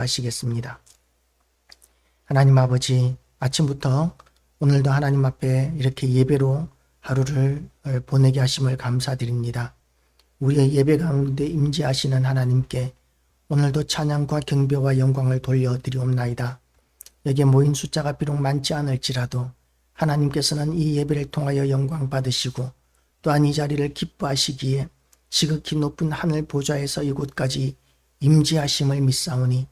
하시겠습니다. 하나님 아버지, 아침부터 오늘도 하나님 앞에 이렇게 예배로 하루를 보내게 하심을 감사드립니다. 우리의 예배 가운데 임재하시는 하나님께 오늘도 찬양과 경배와 영광을 돌려드리옵나이다. 여기에 모인 숫자가 비록 많지 않을지라도 하나님께서는 이 예배를 통하여 영광 받으시고 또한 이 자리를 기뻐하시기에 지극히 높은 하늘 보좌에서 이곳까지 임재하심을 믿사오니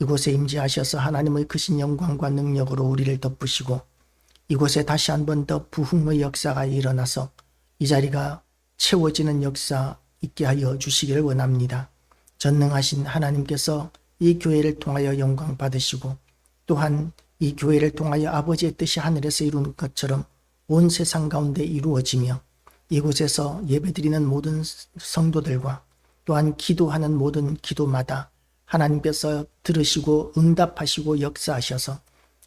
이곳에 임재하셔서 하나님의 크신 영광과 능력으로 우리를 덮으시고 이곳에 다시 한 번 더 부흥의 역사가 일어나서 이 자리가 채워지는 역사 있게 하여 주시기를 원합니다. 전능하신 하나님께서 이 교회를 통하여 영광 받으시고 또한 이 교회를 통하여 아버지의 뜻이 하늘에서 이루는 것처럼 온 세상 가운데 이루어지며 이곳에서 예배드리는 모든 성도들과 또한 기도하는 모든 기도마다 하나님께서 들으시고 응답하시고 역사하셔서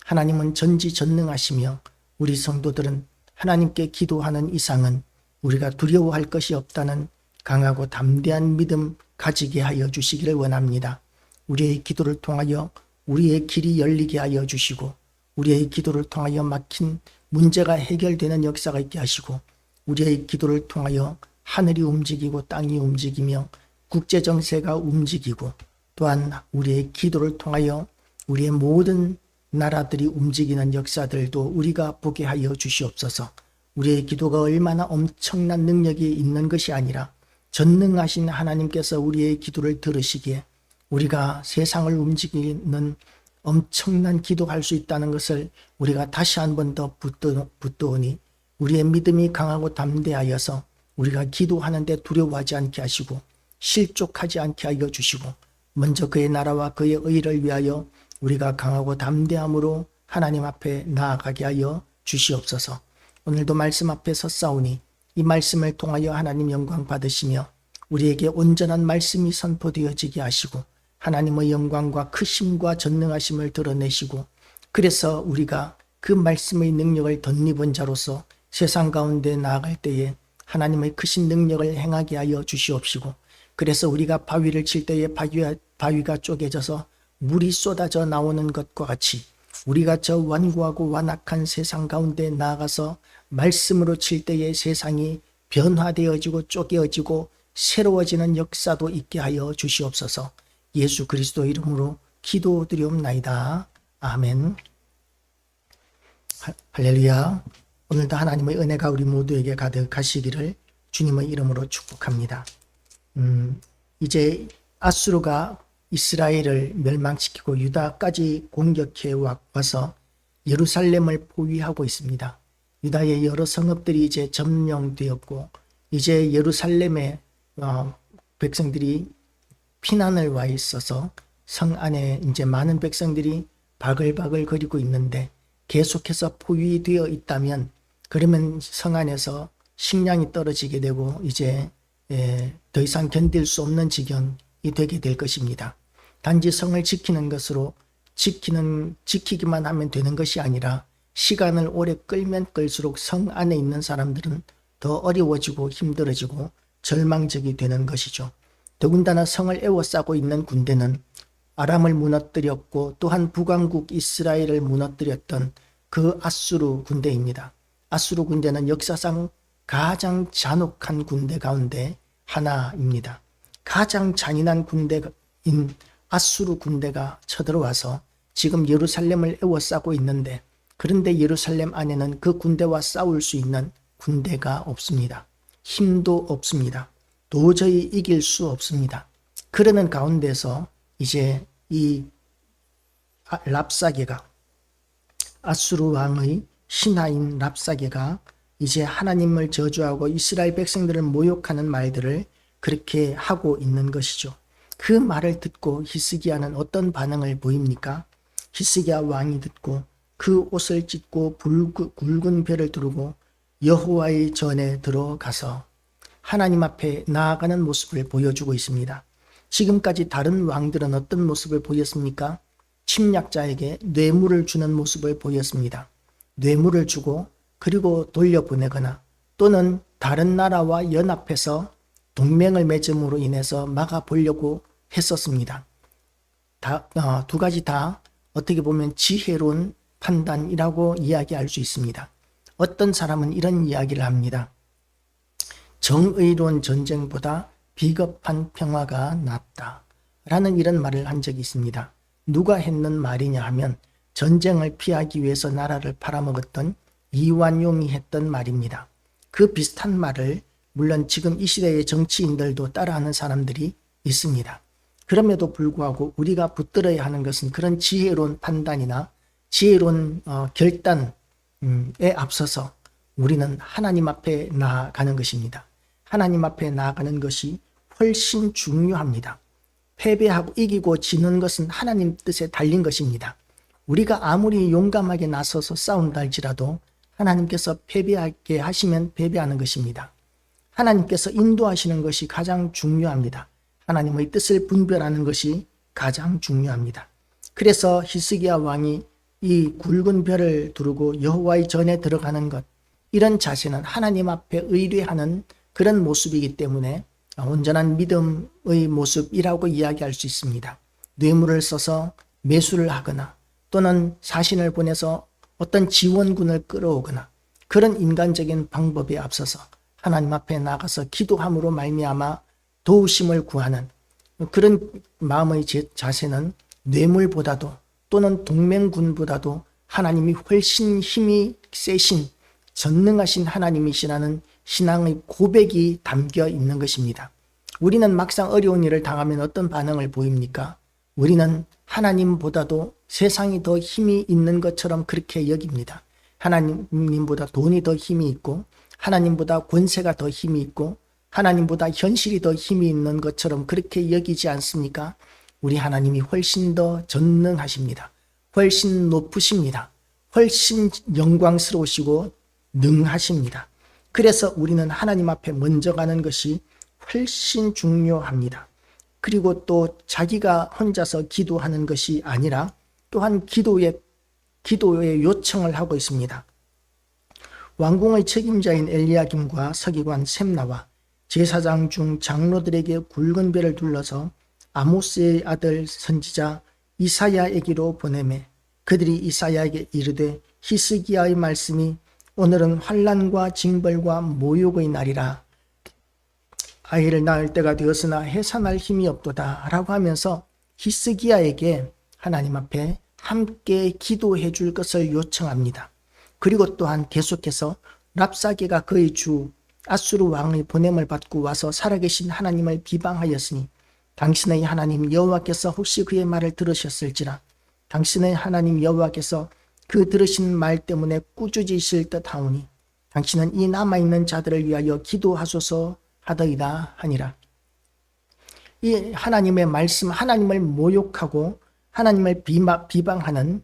하나님은 전지전능하시며 우리 성도들은 하나님께 기도하는 이상은 우리가 두려워할 것이 없다는 강하고 담대한 믿음 가지게 하여 주시기를 원합니다. 우리의 기도를 통하여 우리의 길이 열리게 하여 주시고 우리의 기도를 통하여 막힌 문제가 해결되는 역사가 있게 하시고 우리의 기도를 통하여 하늘이 움직이고 땅이 움직이며 국제 정세가 움직이고 또한 우리의 기도를 통하여 우리의 모든 나라들이 움직이는 역사들도 우리가 보게 하여 주시옵소서. 우리의 기도가 얼마나 엄청난 능력이 있는 것이 아니라 전능하신 하나님께서 우리의 기도를 들으시기에 우리가 세상을 움직이는 엄청난 기도할 수 있다는 것을 우리가 다시 한 번 더 붙드오니 우리의 믿음이 강하고 담대하여서 우리가 기도하는데 두려워하지 않게 하시고 실족하지 않게 하여 주시고 먼저 그의 나라와 그의 의를 위하여 우리가 강하고 담대함으로 하나님 앞에 나아가게 하여 주시옵소서. 오늘도 말씀 앞에 섰사오니 이 말씀을 통하여 하나님 영광 받으시며 우리에게 온전한 말씀이 선포되어지게 하시고 하나님의 영광과 크심과 전능하심을 드러내시고 그래서 우리가 그 말씀의 능력을 덧입은 자로서 세상 가운데 나아갈 때에 하나님의 크신 능력을 행하게 하여 주시옵시고 그래서 우리가 바위를 칠 때에 바위가, 바위가 쪼개져서 물이 쏟아져 나오는 것과 같이 우리가 저 완고하고 완악한 세상 가운데 나아가서 말씀으로 칠 때에 세상이 변화되어지고 쪼개어지고 새로워지는 역사도 있게 하여 주시옵소서 예수 그리스도 이름으로 기도드리옵나이다. 아멘. 할렐루야. 오늘도 하나님의 은혜가 우리 모두에게 가득하시기를 주님의 이름으로 축복합니다. 음, 이제 아수르가 이스라엘을 멸망시키고 유다까지 공격해 와서 예루살렘을 포위하고 있습니다. 유다의 여러 성읍들이 이제 점령되었고 이제 예루살렘에 어, 백성들이 피난을 와 있어서 성 안에 이제 많은 백성들이 바글바글 거리고 있는데 계속해서 포위되어 있다면 그러면 성 안에서 식량이 떨어지게 되고 이제 예, 더 이상 견딜 수 없는 지경이 되게 될 것입니다. 단지 성을 지키는 것으로 지키는 지키기만 하면 되는 것이 아니라 시간을 오래 끌면 끌수록 성 안에 있는 사람들은 더 어려워지고 힘들어지고 절망적이 되는 것이죠. 더군다나 성을 에워싸고 있는 군대는 아람을 무너뜨렸고 또한 북왕국 이스라엘을 무너뜨렸던 그 아수르 군대입니다. 아수르 군대는 역사상 가장 잔혹한 군대 가운데 하나입니다. 가장 잔인한 군대인 아수르 군대가 쳐들어와서 지금 예루살렘을 에워싸고 있는데 그런데 예루살렘 안에는 그 군대와 싸울 수 있는 군대가 없습니다. 힘도 없습니다. 도저히 이길 수 없습니다. 그러는 가운데서 이제 이 랍사게가 아수르 왕의 신하인 랍사게가 이제 하나님을 저주하고 이스라엘 백성들을 모욕하는 말들을 그렇게 하고 있는 것이죠. 그 말을 듣고 히스기야는 어떤 반응을 보입니까? 히스기야 왕이 듣고 그 옷을 찢고 굵은 별을 두르고 여호와의 전에 들어가서 하나님 앞에 나아가는 모습을 보여주고 있습니다. 지금까지 다른 왕들은 어떤 모습을 보였습니까? 침략자에게 뇌물을 주는 모습을 보였습니다. 뇌물을 주고 그리고 돌려보내거나 또는 다른 나라와 연합해서 동맹을 맺음으로 인해서 막아보려고 했었습니다. 다, 어, 두 가지 다 어떻게 보면 지혜로운 판단이라고 이야기할 수 있습니다. 어떤 사람은 이런 이야기를 합니다. 정의로운 전쟁보다 비겁한 평화가 낫다. 라는 이런 말을 한 적이 있습니다. 누가 했는 말이냐 하면 전쟁을 피하기 위해서 나라를 팔아먹었던 이완용이 했던 말입니다. 그 비슷한 말을 물론 지금 이 시대의 정치인들도 따라하는 사람들이 있습니다. 그럼에도 불구하고 우리가 붙들어야 하는 것은 그런 지혜로운 판단이나 지혜로운 어, 결단에 앞서서 우리는 하나님 앞에 나아가는 것입니다. 하나님 앞에 나아가는 것이 훨씬 중요합니다. 패배하고 이기고 지는 것은 하나님 뜻에 달린 것입니다. 우리가 아무리 용감하게 나서서 싸운다 할지라도 하나님께서 패배하게 하시면 패배하는 것입니다. 하나님께서 인도하시는 것이 가장 중요합니다. 하나님의 뜻을 분별하는 것이 가장 중요합니다. 그래서 히스기야 왕이 이 굵은 별을 두르고 여호와의 전에 들어가는 것 이런 자세는 하나님 앞에 의뢰하는 그런 모습이기 때문에 온전한 믿음의 모습이라고 이야기할 수 있습니다. 뇌물을 써서 매수를 하거나 또는 사신을 보내서 어떤 지원군을 끌어오거나 그런 인간적인 방법에 앞서서 하나님 앞에 나가서 기도함으로 말미암아 도우심을 구하는 그런 마음의 자세는 뇌물보다도 또는 동맹군보다도 하나님이 훨씬 힘이 세신 전능하신 하나님이시라는 신앙의 고백이 담겨 있는 것입니다. 우리는 막상 어려운 일을 당하면 어떤 반응을 보입니까? 우리는 하나님보다도 세상이 더 힘이 있는 것처럼 그렇게 여깁니다. 하나님보다 돈이 더 힘이 있고, 하나님보다 권세가 더 힘이 있고, 하나님보다 현실이 더 힘이 있는 것처럼 그렇게 여기지 않습니까? 우리 하나님이 훨씬 더 전능하십니다. 훨씬 높으십니다. 훨씬 영광스러우시고 능하십니다. 그래서 우리는 하나님 앞에 먼저 가는 것이 훨씬 중요합니다. 그리고 또 자기가 혼자서 기도하는 것이 아니라 또한 기도의 기도의 요청을 하고 있습니다. 왕궁의 책임자인 엘리야김과 서기관 셈나와 제사장 중 장로들에게 굵은 배를 둘러서 아모스의 아들 선지자 이사야에게로 보내매 그들이 이사야에게 이르되 히스기야의 말씀이 오늘은 환란과 징벌과 모욕의 날이라 아이를 낳을 때가 되었으나 해산할 힘이 없도다 라고 하면서 히스기야에게 하나님 앞에 함께 기도해 줄 것을 요청합니다. 그리고 또한 계속해서 랍사게가 그의 주 아수르 왕의 보냄을 받고 와서 살아계신 하나님을 비방하였으니 당신의 하나님 여호와께서 혹시 그의 말을 들으셨을지라 당신의 하나님 여호와께서 그 들으신 말 때문에 꾸짖으실 듯하오니 당신은 이 남아있는 자들을 위하여 기도하소서 하더이다 하니라. 이 하나님의 말씀, 하나님을 모욕하고 하나님을 비방하는 어,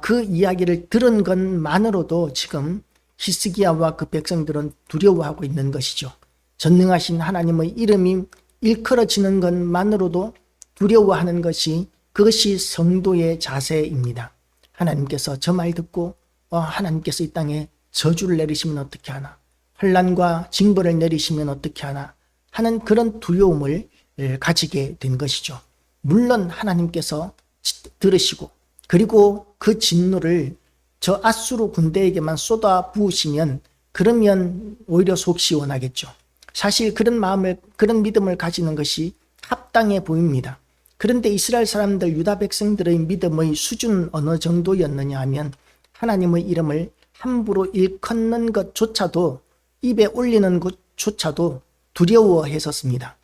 그 이야기를 들은 것만으로도 지금 히스기야와 그 백성들은 두려워하고 있는 것이죠. 전능하신 하나님의 이름이 일컬어지는 것만으로도 두려워하는 것이 그것이 성도의 자세입니다. 하나님께서 저 말 듣고 어, 하나님께서 이 땅에 저주를 내리시면 어떻게 하나? 환란과 징벌을 내리시면 어떻게 하나? 하는 그런 두려움을 가지게 된 것이죠. 물론 하나님께서 들으시고 그리고 그 진노를 저 아수르 군대에게만 쏟아 부으시면 그러면 오히려 속 시원하겠죠. 사실 그런 마음을 그런 믿음을 가지는 것이 합당해 보입니다. 그런데 이스라엘 사람들 유다 백성들의 믿음의 수준 어느 정도였느냐 하면 하나님의 이름을 함부로 일컫는 것조차도 입에 올리는 것조차도 두려워했었습니다.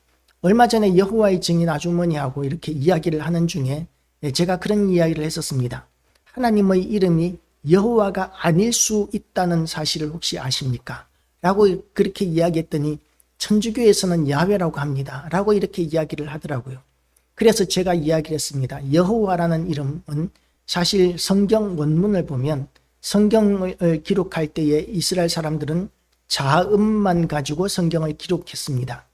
얼마 전에 여호와의 증인 아주머니하고 이렇게 이야기를 하는 중에 제가 그런 이야기를 했었습니다. 하나님의 이름이 여호와가 아닐 수 있다는 사실을 혹시 아십니까? 라고 그렇게 이야기했더니 천주교에서는 야훼라고 합니다. 라고 이렇게 이야기를 하더라고요. 그래서 제가 이야기를 했습니다. 여호와라는 이름은 사실 성경 원문을 보면 성경을 기록할 때에 이스라엘 사람들은 자음만 가지고 성경을 기록했습니다.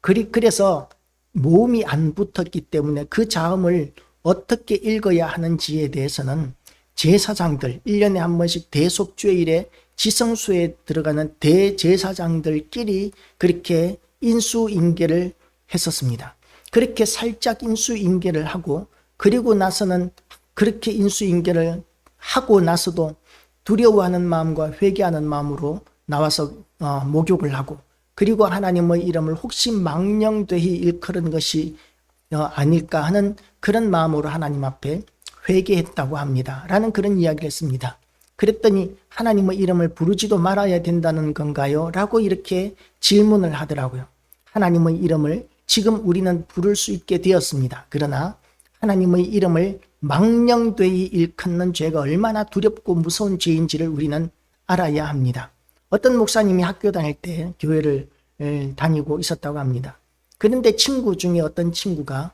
그래서 모음이 안 붙었기 때문에 그 자음을 어떻게 읽어야 하는지에 대해서는 제사장들 1년에 한 번씩 대속죄일에 지성수에 들어가는 대제사장들끼리 그렇게 인수인계를 했었습니다. 그렇게 살짝 인수인계를 하고 그리고 나서는 그렇게 인수인계를 하고 나서도 두려워하는 마음과 회개하는 마음으로 나와서 어, 목욕을 하고 그리고 하나님의 이름을 혹시 망령되이 일컬은 것이 어, 아닐까 하는 그런 마음으로 하나님 앞에 회개했다고 합니다. 라는 그런 이야기를 했습니다. 그랬더니 하나님의 이름을 부르지도 말아야 된다는 건가요? 라고 이렇게 질문을 하더라고요. 하나님의 이름을 지금 우리는 부를 수 있게 되었습니다. 그러나 하나님의 이름을 망령되이 일컫는 죄가 얼마나 두렵고 무서운 죄인지를 우리는 알아야 합니다. 어떤 목사님이 학교 다닐 때 교회를 에, 다니고 있었다고 합니다. 그런데 친구 중에 어떤 친구가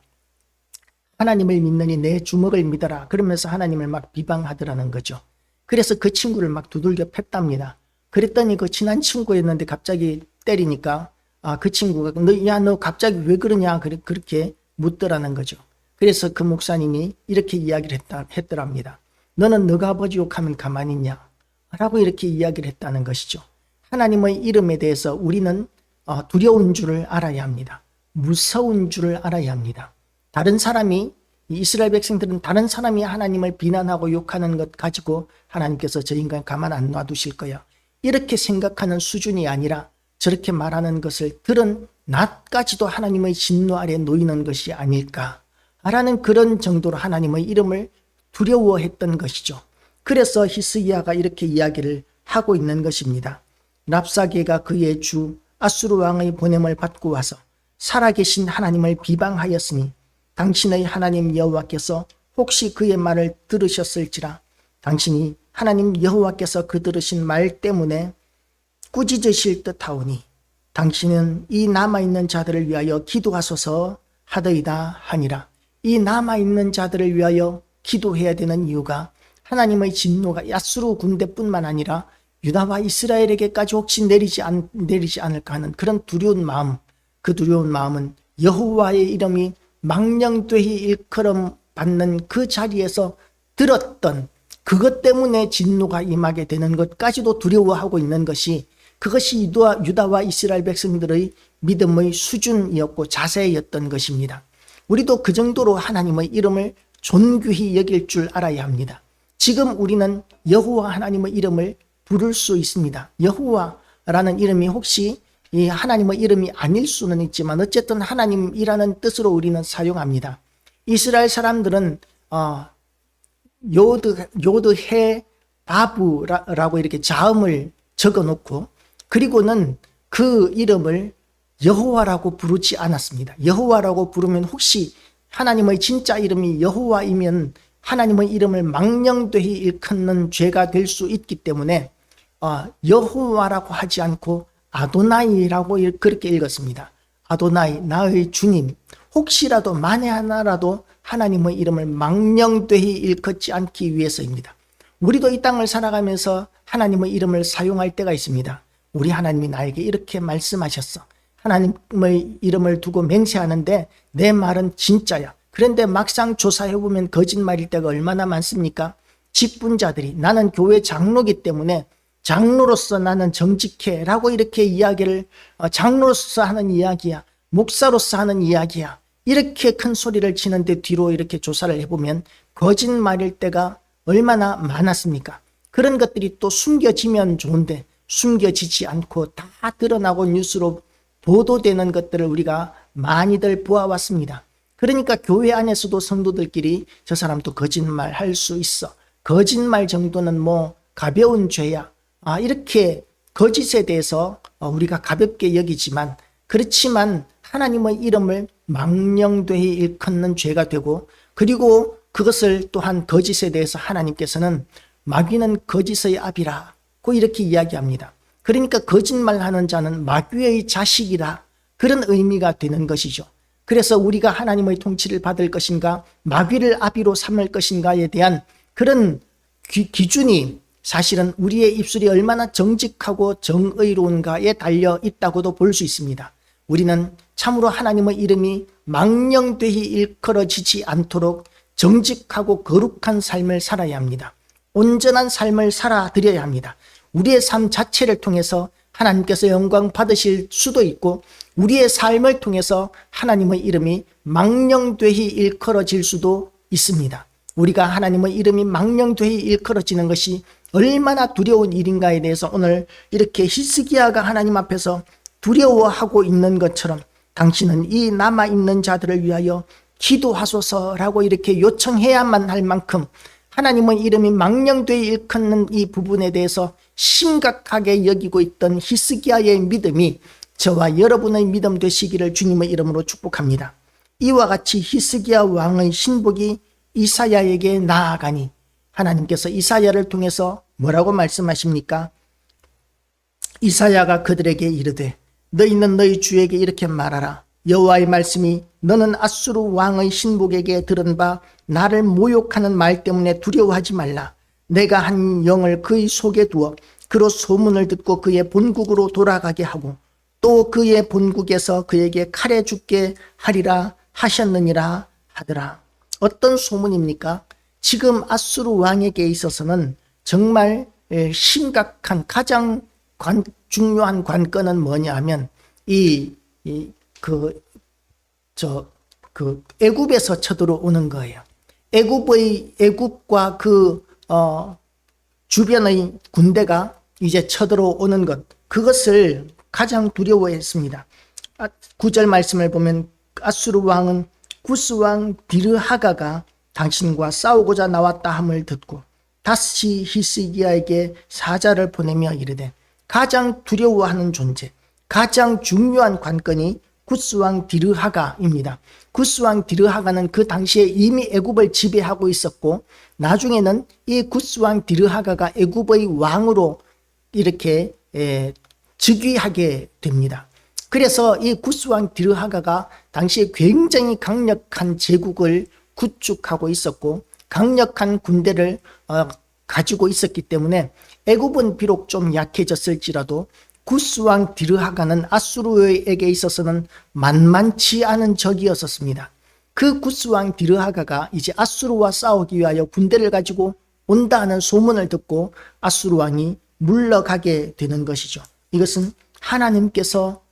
하나님을 믿느니 내 주먹을 믿어라. 그러면서 하나님을 막 비방하더라는 거죠. 그래서 그 친구를 막 두들겨 팼답니다. 그랬더니 그 친한 친구였는데 갑자기 때리니까 아, 그 친구가 너, 야, 너 갑자기 왜 그러냐? 그렇게 묻더라는 거죠. 그래서 그 목사님이 이렇게 이야기를 했다, 했더랍니다. 너는 너가 아버지 욕하면 가만히 있냐? 라고 이렇게 이야기를 했다는 것이죠. 하나님의 이름에 대해서 우리는 어, 두려운 줄을 알아야 합니다. 무서운 줄을 알아야 합니다. 다른 사람이 이 이스라엘 백성들은 다른 사람이 하나님을 비난하고 욕하는 것 가지고 하나님께서 저 인간 가만 안 놔두실 거야. 이렇게 생각하는 수준이 아니라 저렇게 말하는 것을 들은 나까지도 하나님의 진노 아래 놓이는 것이 아닐까. 라는 그런 정도로 하나님의 이름을 두려워했던 것이죠. 그래서 히스기야가 이렇게 이야기를 하고 있는 것입니다. 랍사게가 그의 주 아수르 왕의 보냄을 받고 와서 살아계신 하나님을 비방하였으니 당신의 하나님 여호와께서 혹시 그의 말을 들으셨을지라. 당신이 하나님 여호와께서 그 들으신 말 때문에 꾸짖으실 듯하오니 당신은 이 남아있는 자들을 위하여 기도하소서 하더이다 하니라. 이 남아있는 자들을 위하여 기도해야 되는 이유가 하나님의 진노가 야수르 군대뿐만 아니라 유다와 이스라엘에게까지 혹시 내리지, 않, 내리지 않을까 하는 그런 두려운 마음 그 두려운 마음은 여호와의 이름이 망령되이 일컬음 받는 그 자리에서 들었던 그것 때문에 진노가 임하게 되는 것까지도 두려워하고 있는 것이 그것이 유다, 유다와 이스라엘 백성들의 믿음의 수준이었고 자세였던 것입니다. 우리도 그 정도로 하나님의 이름을 존귀히 여길 줄 알아야 합니다. 지금 우리는 여호와 하나님의 이름을 부를 수 있습니다. 여호와라는 이름이 혹시 이 하나님의 이름이 아닐 수는 있지만 어쨌든 하나님이라는 뜻으로 우리는 사용합니다. 이스라엘 사람들은 어, 요드 요드해 바브라고 이렇게 자음을 적어 놓고 그리고는 그 이름을 여호와라고 부르지 않았습니다. 여호와라고 부르면 혹시 하나님의 진짜 이름이 여호와이면 하나님의 이름을 망령되이 일컫는 죄가 될 수 있기 때문에 어, 여호와라고 하지 않고 아도나이라고 그렇게 읽었습니다. 아도나이 나의 주님 혹시라도 만에 하나라도 하나님의 이름을 망령되이 일컫지 않기 위해서입니다. 우리도 이 땅을 살아가면서 하나님의 이름을 사용할 때가 있습니다. 우리 하나님이 나에게 이렇게 말씀하셨어. 하나님의 이름을 두고 맹세하는데 내 말은 진짜야. 그런데 막상 조사해보면 거짓말일 때가 얼마나 많습니까? 직분자들이 나는 교회 장로기 때문에 장로로서 나는 정직해 라고 이렇게 이야기를 어, 장로로서 하는 이야기야. 목사로서 하는 이야기야. 이렇게 큰 소리를 치는데 뒤로 이렇게 조사를 해보면 거짓말일 때가 얼마나 많았습니까? 그런 것들이 또 숨겨지면 좋은데 숨겨지지 않고 다 드러나고 뉴스로 보도되는 것들을 우리가 많이들 보아왔습니다. 그러니까 교회 안에서도 성도들끼리 저 사람도 거짓말 할 수 있어. 거짓말 정도는 뭐 가벼운 죄야. 아, 이렇게 거짓에 대해서 어, 우리가 가볍게 여기지만 그렇지만 하나님의 이름을 망령되이 일컫는 죄가 되고 그리고 그것을 또한 거짓에 대해서 하나님께서는 마귀는 거짓의 압이라고 이렇게 이야기합니다. 그러니까 거짓말하는 자는 마귀의 자식이라 그런 의미가 되는 것이죠. 그래서 우리가 하나님의 통치를 받을 것인가 마귀를 아비로 삼을 것인가에 대한 그런 기, 기준이 사실은 우리의 입술이 얼마나 정직하고 정의로운가에 달려 있다고도 볼 수 있습니다. 우리는 참으로 하나님의 이름이 망령되이 일컬어지지 않도록 정직하고 거룩한 삶을 살아야 합니다. 온전한 삶을 살아드려야 합니다. 우리의 삶 자체를 통해서 하나님께서 영광 받으실 수도 있고 우리의 삶을 통해서 하나님의 이름이 망령되이 일컬어질 수도 있습니다. 우리가 하나님의 이름이 망령되이 일컬어지는 것이 얼마나 두려운 일인가에 대해서 오늘 이렇게 히스기야가 하나님 앞에서 두려워하고 있는 것처럼 당신은 이 남아 있는 자들을 위하여 기도하소서라고 이렇게 요청해야만 할 만큼 하나님의 이름이 망령되이 일컫는 이 부분에 대해서 심각하게 여기고 있던 히스기야의 믿음이 저와 여러분의 믿음 되시기를 주님의 이름으로 축복합니다. 이와 같이 히스기야 왕의 신복이 이사야에게 나아가니 하나님께서 이사야를 통해서 뭐라고 말씀하십니까? 이사야가 그들에게 이르되 너희는 너희 주에게 이렇게 말하라 여호와의 말씀이 너는 아수르 왕의 신복에게 들은 바 나를 모욕하는 말 때문에 두려워하지 말라 내가 한 영을 그의 속에 두어 그로 소문을 듣고 그의 본국으로 돌아가게 하고 또 그의 본국에서 그에게 칼에 죽게 하리라 하셨느니라 하더라 어떤 소문입니까? 지금 아수르 왕에게 있어서는 정말 에, 심각한 가장 관- 중요한 관건은 뭐냐 하면 이, 이, 그, 저, 그, 애굽에서 쳐들어오는 거예요. 애굽의, 애굽과 그, 어, 주변의 군대가 이제 쳐들어오는 것, 그것을 가장 두려워했습니다. 아, 구절 말씀을 보면 아수르 왕은 구스 왕 디르하가가 당신과 싸우고자 나왔다 함을 듣고 다시 히스기야에게 사자를 보내며 이르되 가장 두려워하는 존재, 가장 중요한 관건이 구스왕 디르하가입니다. 구스왕 디르하가는 그 당시에 이미 애굽을 지배하고 있었고 나중에는 이 구스왕 디르하가가 애굽의 왕으로 이렇게 에, 즉위하게 됩니다. 그래서 이 구스왕 디르하가가 당시에 굉장히 강력한 제국을 구축하고 있었고 강력한 군대를 어, 가지고 있었기 때문에 애굽은 비록 좀 약해졌을지라도 구스왕 디르하가는 아수르에게 있어서는 만만치 않은 적이었었습니다. 그 구스왕 디르하가가 이제 아수르와 싸우기 위하여 군대를 가지고 온다 하는 소문을 듣고 아수르 왕이 물러가게 되는 것이죠. 이것은 하나님께서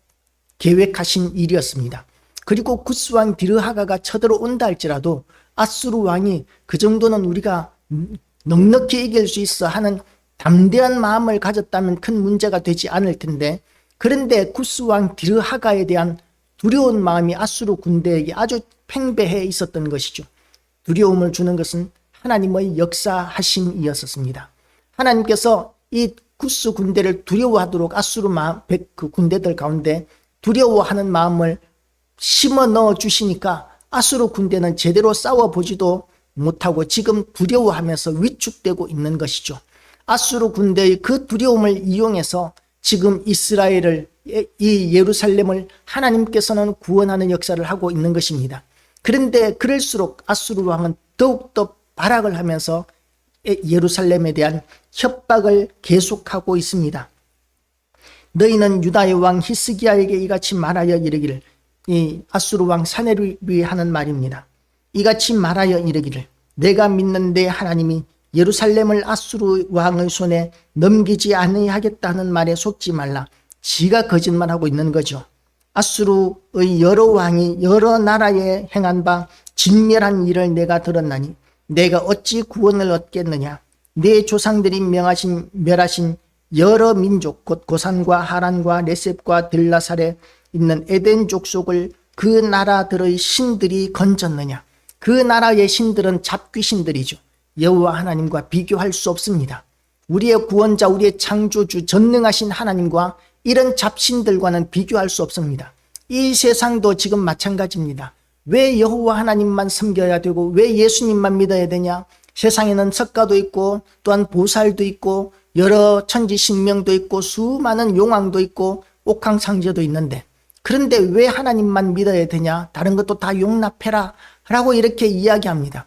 계획하신 일이었습니다. 그리고 구스 왕 디르하가가 쳐들어온다 할지라도 아수르 왕이 그 정도는 우리가 넉넉히 이길 수 있어 하는 담대한 마음을 가졌다면 큰 문제가 되지 않을 텐데 그런데 구스 왕 디르하가에 대한 두려운 마음이 아수르 군대에게 아주 팽배해 있었던 것이죠. 두려움을 주는 것은 하나님의 역사하심이었습니다. 하나님께서 이 구스 군대를 두려워하도록 아수르 마음, 그 군대들 가운데 두려워하는 마음을 심어 넣어 주시니까 아수르 군대는 제대로 싸워 보지도 못하고 지금 두려워하면서 위축되고 있는 것이죠. 아수르 군대의 그 두려움을 이용해서 지금 이스라엘을 이 예루살렘을 하나님께서는 구원하는 역사를 하고 있는 것입니다. 그런데 그럴수록 아수르 왕은 더욱더 발악을 하면서 예루살렘에 대한 협박을 계속하고 있습니다. 너희는 유다의 왕 히스기야에게 이같이 말하여 이르기를 이 아수르 왕 사네립이 하는 말입니다. 이같이 말하여 이르기를 내가 믿는 내 하나님이 예루살렘을 아수르 왕의 손에 넘기지 아니하겠다는 말에 속지 말라. 지가 거짓말하고 있는 거죠. 아수르의 여러 왕이 여러 나라에 행한 바 진멸한 일을 내가 들었나니 내가 어찌 구원을 얻겠느냐. 내 조상들이 명하신 멸하신 여러 민족 곧 고산과 하란과 레셉과 들라살에 있는 에덴 족속을 그 나라들의 신들이 건졌느냐. 그 나라의 신들은 잡귀신들이죠. 여호와 하나님과 비교할 수 없습니다. 우리의 구원자, 우리의 창조주, 전능하신 하나님과 이런 잡신들과는 비교할 수 없습니다. 이 세상도 지금 마찬가지입니다. 왜 여호와 하나님만 섬겨야 되고 왜 예수님만 믿어야 되냐? 세상에는 석가도 있고 또한 보살도 있고 여러 천지 신명도 있고 수많은 용왕도 있고 옥황상제도 있는데 그런데 왜 하나님만 믿어야 되냐? 다른 것도 다 용납해라 라고 이렇게 이야기합니다.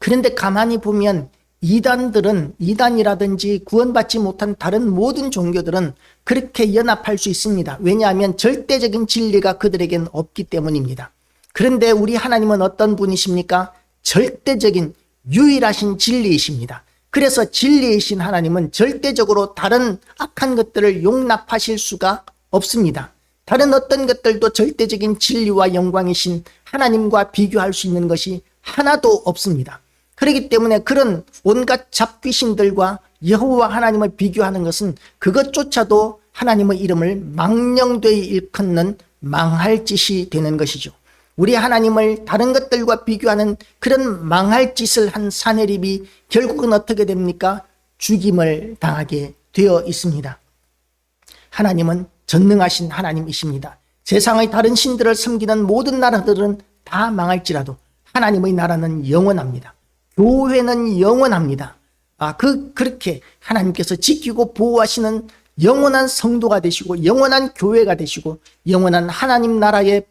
그런데 가만히 보면 이단들은 이단이라든지 구원받지 못한 다른 모든 종교들은 그렇게 연합할 수 있습니다. 왜냐하면 절대적인 진리가 그들에겐 없기 때문입니다. 그런데 우리 하나님은 어떤 분이십니까? 절대적인 유일하신 진리이십니다. 그래서 진리이신 하나님은 절대적으로 다른 악한 것들을 용납하실 수가 없습니다. 다른 어떤 것들도 절대적인 진리와 영광이신 하나님과 비교할 수 있는 것이 하나도 없습니다. 그렇기 때문에 그런 온갖 잡귀신들과 여호와 하나님을 비교하는 것은 그것조차도 하나님의 이름을 망령되이 일컫는 망할 짓이 되는 것이죠. 우리 하나님을 다른 것들과 비교하는 그런 망할 짓을 한 사내립이 결국은 어떻게 됩니까? 죽임을 당하게 되어 있습니다. 하나님은 전능하신 하나님이십니다. 세상의 다른 신들을 섬기는 모든 나라들은 다 망할지라도 하나님의 나라는 영원합니다. 교회는 영원합니다. 아, 그, 그렇게 하나님께서 지키고 보호하시는 영원한 성도가 되시고, 영원한 교회가 되시고, 영원한 하나님 나라의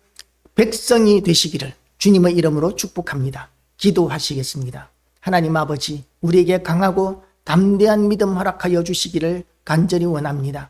백성이 되시기를 주님의 이름으로 축복합니다. 기도하시겠습니다. 하나님 아버지, 우리에게 강하고 담대한 믿음 허락하여 주시기를 간절히 원합니다.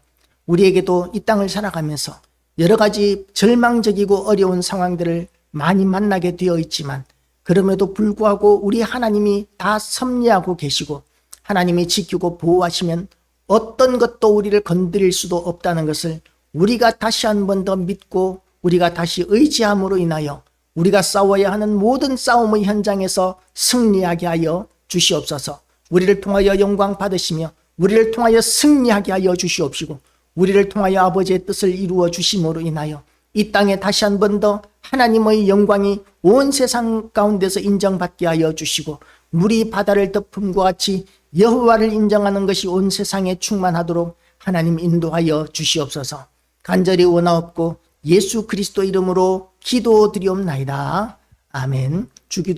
우리에게도 이 땅을 살아가면서 여러 가지 절망적이고 어려운 상황들을 많이 만나게 되어 있지만 그럼에도 불구하고 우리 하나님이 다 섭리하고 계시고 하나님이 지키고 보호하시면 어떤 것도 우리를 건드릴 수도 없다는 것을 우리가 다시 한 번 더 믿고 우리가 다시 의지함으로 인하여 우리가 싸워야 하는 모든 싸움의 현장에서 승리하게 하여 주시옵소서. 우리를 통하여 영광 받으시며 우리를 통하여 승리하게 하여 주시옵시고 우리를 통하여 아버지의 뜻을 이루어 주심으로 인하여 이 땅에 다시 한 번 더 하나님의 영광이 온 세상 가운데서 인정받게 하여 주시고 물이 바다를 덮음과 같이 여호와를 인정하는 것이 온 세상에 충만하도록 하나님 인도하여 주시옵소서. 간절히 원하옵고 예수 그리스도 이름으로 기도드리옵나이다. 아멘. 주기도